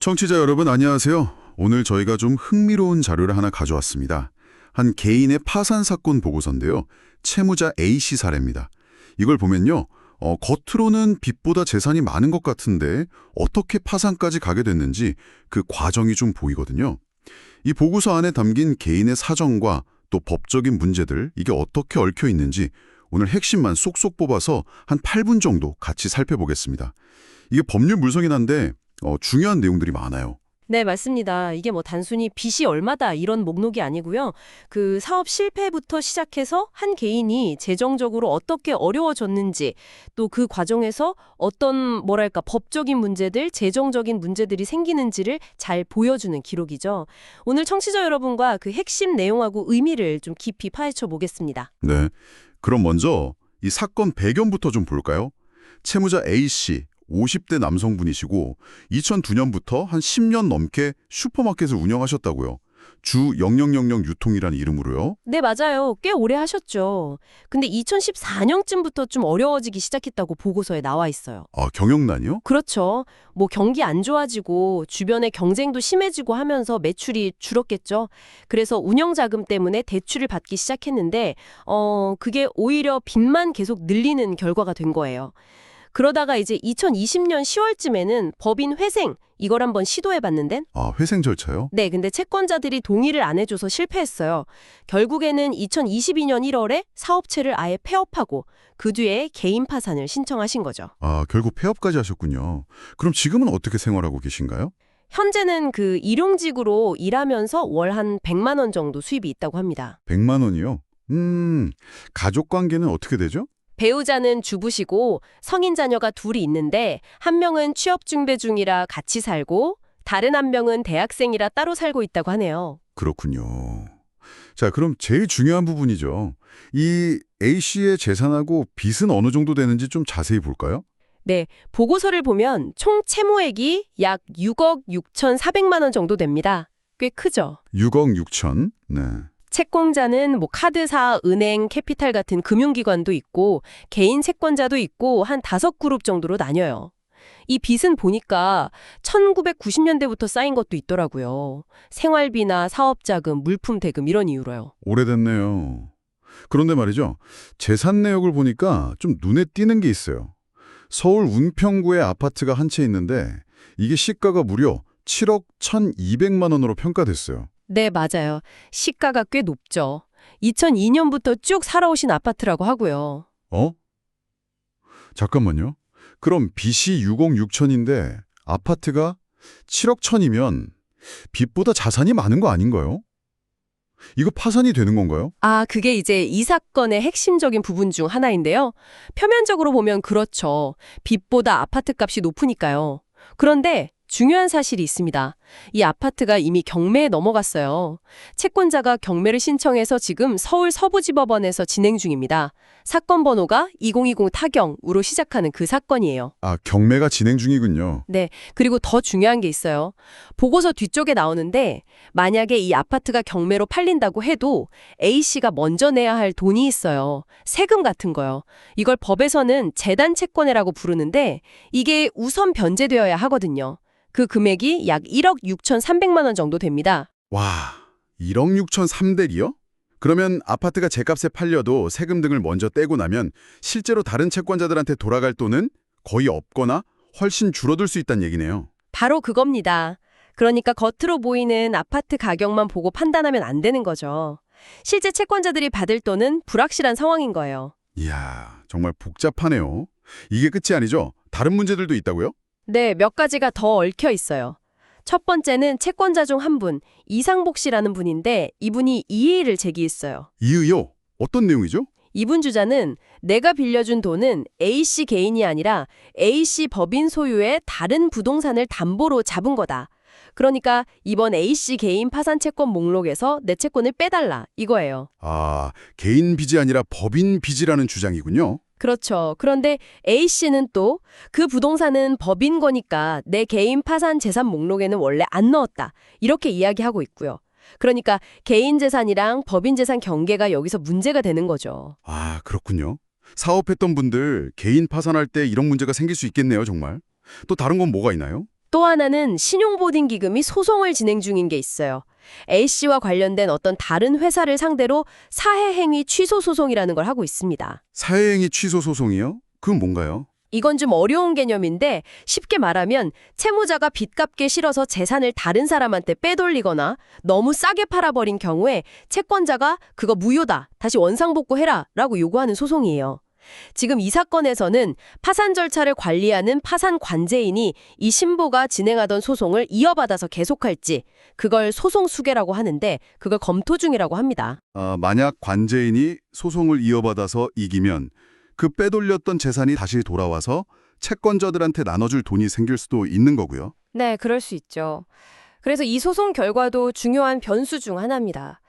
청취자 여러분 안녕하세요. 오늘 저희가 좀 흥미로운 자료를 하나 가져왔습니다. 한 개인의 파산 사건 보고서인데요. 채무자 A씨 사례입니다. 이걸 보면요. 어, 겉으로는 빚보다 재산이 많은 것 같은데 어떻게 파산까지 가게 됐는지 그 과정이 좀 보이거든요. 이 보고서 안에 담긴 개인의 사정과 또 법적인 문제들 이게 어떻게 얽혀 있는지 오늘 핵심만 쏙쏙 뽑아서 한 8분 정도 같이 살펴보겠습니다. 이게 법률 물성이긴 한데 어, 중요한 내용들이 많아요. 네, 맞습니다. 이게 뭐 단순히 빚이 얼마다 이런 목록이 아니고요. 그 사업 실패부터 시작해서 한 개인이 재정적으로 어떻게 어려워졌는지 또 그 과정에서 어떤 뭐랄까 법적인 문제들, 재정적인 문제들이 생기는지를 잘 보여주는 기록이죠. 오늘 청취자 여러분과 그 핵심 내용하고 의미를 좀 깊이 파헤쳐 보겠습니다. 네. 그럼 먼저 이 사건 배경부터 좀 볼까요? 채무자 A씨, 50대 남성분이시고 2002년부터 한 10년 넘게 슈퍼마켓을 운영하셨다고요. 주 0000 유통이라는 이름으로요. 네, 맞아요. 꽤 오래 하셨죠. 근데 2014년쯤부터 좀 어려워지기 시작했다고 보고서에 나와 있어요. 아, 경영난이요? 그렇죠. 뭐 경기 안 좋아지고 주변에 경쟁도 심해지고 하면서 매출이 줄었겠죠. 그래서 운영 자금 때문에 대출을 받기 시작했는데 어 그게 오히려 빚만 계속 늘리는 결과가 된 거예요. 그러다가 이제 2020년 10월쯤에는 법인 회생 이걸 한번 시도해 봤는데 아, 회생 절차요? 네, 근데 채권자들이 동의를 안 해줘서 실패했어요. 결국에는 2022년 1월에 사업체를 아예 폐업하고 그 뒤에 개인 파산을 신청하신 거죠. 아, 결국 폐업까지 하셨군요. 그럼 지금은 어떻게 생활하고 계신가요? 현재는 그 일용직으로 일하면서 월 한 100만 원 정도 수입이 있다고 합니다. 100만 원이요? 음, 가족 관계는 어떻게 되죠? 배우자는 주부시고 성인 자녀가 둘이 있는데 한 명은 취업 준비 중이라 같이 살고 다른 한 명은 대학생이라 따로 살고 있다고 하네요. 그렇군요. 자, 그럼 제일 중요한 부분이죠. 이 A씨의 재산하고 빚은 어느 정도 되는지 좀 자세히 볼까요? 네, 보고서를 보면 총 채무액이 약 6억 6,400만 원 정도 됩니다. 꽤 크죠? 6억 6천. 네. 채권자는 뭐 카드사, 은행, 캐피탈 같은 금융기관도 있고 개인 채권자도 있고 한 다섯 그룹 정도로 나뉘어요. 이 빚은 보니까 1990년대부터 쌓인 것도 있더라고요. 생활비나 사업자금, 물품 대금 이런 이유로요. 오래됐네요. 그런데 말이죠. 재산 내역을 보니까 좀 눈에 띄는 게 있어요. 서울 운평구에 아파트가 한 채 있는데 이게 시가가 무려 7억 1,200만 원으로 평가됐어요. 네, 맞아요. 시가가 꽤 높죠. 2002년부터 쭉 살아오신 아파트라고 하고요. 어? 잠깐만요. 그럼 빚이 6억 6천인데 아파트가 7억 천이면 빚보다 자산이 많은 거 아닌가요? 이거 파산이 되는 건가요? 아, 그게 이제 이 사건의 핵심적인 부분 중 하나인데요. 표면적으로 보면 그렇죠. 빚보다 아파트 값이 높으니까요. 그런데 중요한 사실이 있습니다. 이 아파트가 이미 경매에 넘어갔어요. 채권자가 경매를 신청해서 지금 서울 서부지법원에서 진행 중입니다. 사건 번호가 2020 타경으로 시작하는 그 사건이에요. 아, 경매가 진행 중이군요. 네, 그리고 더 중요한 게 있어요. 보고서 뒤쪽에 나오는데 만약에 이 아파트가 경매로 팔린다고 해도 A씨가 먼저 내야 할 돈이 있어요. 세금 같은 거요. 이걸 법에서는 재단 채권회라고 부르는데 이게 우선 변제되어야 하거든요. 그 금액이 약 1억 6,300만 원 정도 됩니다. 와, 1억 6천 3백이요? 그러면 아파트가 제값에 팔려도 세금 등을 먼저 떼고 나면 실제로 다른 채권자들한테 돌아갈 돈은 거의 없거나 훨씬 줄어들 수 있다는 얘기네요. 바로 그겁니다. 그러니까 겉으로 보이는 아파트 가격만 보고 판단하면 안 되는 거죠. 실제 채권자들이 받을 돈은 불확실한 상황인 거예요. 이야, 정말 복잡하네요. 이게 끝이 아니죠? 다른 문제들도 있다고요? 네, 몇 가지가 더 얽혀 있어요. 첫 번째는 채권자 중 한 분, 이상복 씨라는 분인데 이분이 이의를 제기했어요. 이의요? 어떤 내용이죠? 이분 주자는 내가 빌려준 돈은 A씨 개인이 아니라 A씨 법인 소유의 다른 부동산을 담보로 잡은 거다. 그러니까 이번 A씨 개인 파산 채권 목록에서 내 채권을 빼달라 이거예요. 아, 개인 빚이 아니라 법인 빚이라는 주장이군요. 그렇죠. 그런데 A씨는 또 그 부동산은 법인 거니까 내 개인 파산 재산 목록에는 원래 안 넣었다. 이렇게 이야기하고 있고요. 그러니까 개인 재산이랑 법인 재산 경계가 여기서 문제가 되는 거죠. 아, 그렇군요. 사업했던 분들 개인 파산할 때 이런 문제가 생길 수 있겠네요, 정말. 또 다른 건 뭐가 있나요? 또 하나는 신용보딩 기금이 소송을 진행 중인 게 있어요. A씨와 관련된 어떤 다른 회사를 상대로 사해행위 취소 소송이라는 걸 하고 있습니다. 사회행위 취소 소송이요? 그건 뭔가요? 이건 좀 어려운 개념인데 쉽게 말하면 채무자가 빚 갚기 싫어서 재산을 다른 사람한테 빼돌리거나 너무 싸게 팔아버린 경우에 채권자가 그거 무효다. 다시 원상복구해라. 라고 요구하는 소송이에요. 지금 이 사건에서는 파산 절차를 관리하는 파산 관제인이 이 신부가 진행하던 소송을 이어받아서 계속할지 그걸 소송 수계라고 하는데 그걸 검토 중이라고 합니다. 아, 만약 관제인이 소송을 이어받아서 이기면 그 빼돌렸던 재산이 다시 돌아와서 채권자들한테 나눠줄 돈이 생길 수도 있는 거고요. 네, 그럴 수 있죠. 그래서 이 소송 결과도 중요한 변수 중 하나입니다.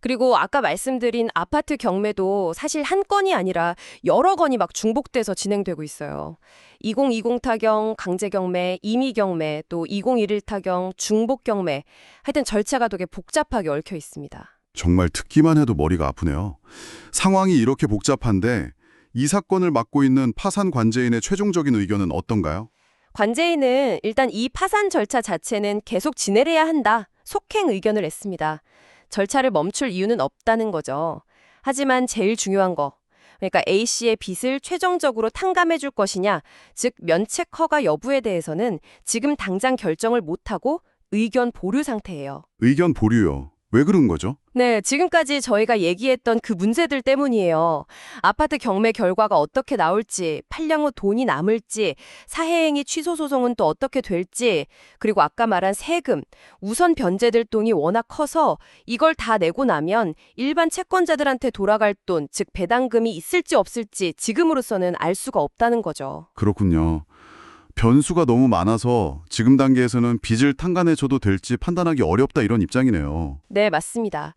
그리고 아까 말씀드린 아파트 경매도 사실 한 건이 아니라 여러 건이 막 중복돼서 진행되고 있어요. 2020 타경, 강제 경매, 임의 경매, 또 2021 타경, 중복 경매. 하여튼 절차가 되게 복잡하게 얽혀 있습니다. 정말 듣기만 해도 머리가 아프네요. 상황이 이렇게 복잡한데 이 사건을 맡고 있는 파산 관제인의 최종적인 의견은 어떤가요? 관제인은 일단 이 파산 절차 자체는 계속 진행해야 한다. 속행 의견을 냈습니다. 절차를 멈출 이유는 없다는 거죠. 하지만 제일 중요한 거. 그러니까 A씨의 빚을 최종적으로 탕감해 줄 것이냐, 즉 면책 허가 여부에 대해서는 지금 당장 결정을 못 하고 의견 보류 상태예요. 의견 보류요. 왜 그런 거죠? 네, 지금까지 저희가 얘기했던 그 문제들 때문이에요. 아파트 경매 결과가 어떻게 나올지, 판량 후 돈이 남을지, 사해행위 취소 소송은 또 어떻게 될지, 그리고 아까 말한 세금, 우선 변제될 돈이 워낙 커서 이걸 다 내고 나면 일반 채권자들한테 돌아갈 돈, 즉 배당금이 있을지 없을지 지금으로서는 알 수가 없다는 거죠. 그렇군요. 변수가 너무 많아서 지금 단계에서는 빚을 탕감해줘도 될지 판단하기 어렵다 이런 입장이네요. 네, 맞습니다.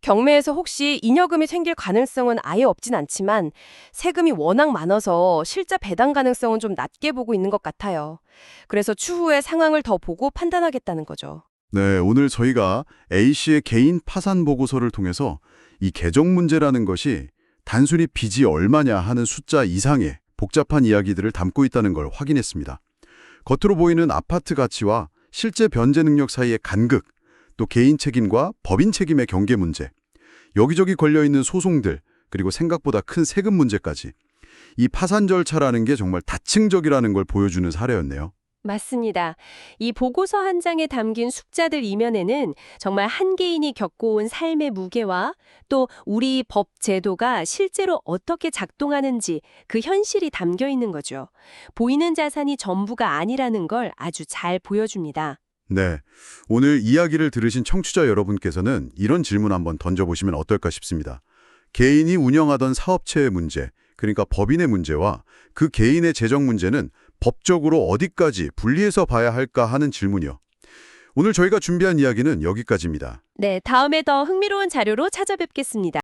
경매에서 혹시 잉여금이 생길 가능성은 아예 없진 않지만 세금이 워낙 많아서 실제 배당 가능성은 좀 낮게 보고 있는 것 같아요. 그래서 추후에 상황을 더 보고 판단하겠다는 거죠. 네, 오늘 저희가 A씨의 개인 파산 보고서를 통해서 이 계정 문제라는 것이 단순히 빚이 얼마냐 하는 숫자 이상의 복잡한 이야기들을 담고 있다는 걸 확인했습니다. 겉으로 보이는 아파트 가치와 실제 변제 능력 사이의 간극, 또 개인 책임과 법인 책임의 경계 문제, 여기저기 걸려있는 소송들, 그리고 생각보다 큰 세금 문제까지 이 파산 절차라는 게 정말 다층적이라는 걸 보여주는 사례였네요. 맞습니다. 이 보고서 한 장에 담긴 숙자들 이면에는 정말 한 개인이 겪어온 삶의 무게와 또 우리 법 제도가 실제로 어떻게 작동하는지 그 현실이 담겨 있는 거죠. 보이는 자산이 전부가 아니라는 걸 아주 잘 보여줍니다. 네. 오늘 이야기를 들으신 청취자 여러분께서는 이런 질문 한번 던져보시면 어떨까 싶습니다. 개인이 운영하던 사업체의 문제, 그러니까 법인의 문제와 그 개인의 재정 문제는 법적으로 어디까지 분리해서 봐야 할까 하는 질문이요. 오늘 저희가 준비한 이야기는 여기까지입니다. 네, 다음에 더 흥미로운 자료로 찾아뵙겠습니다.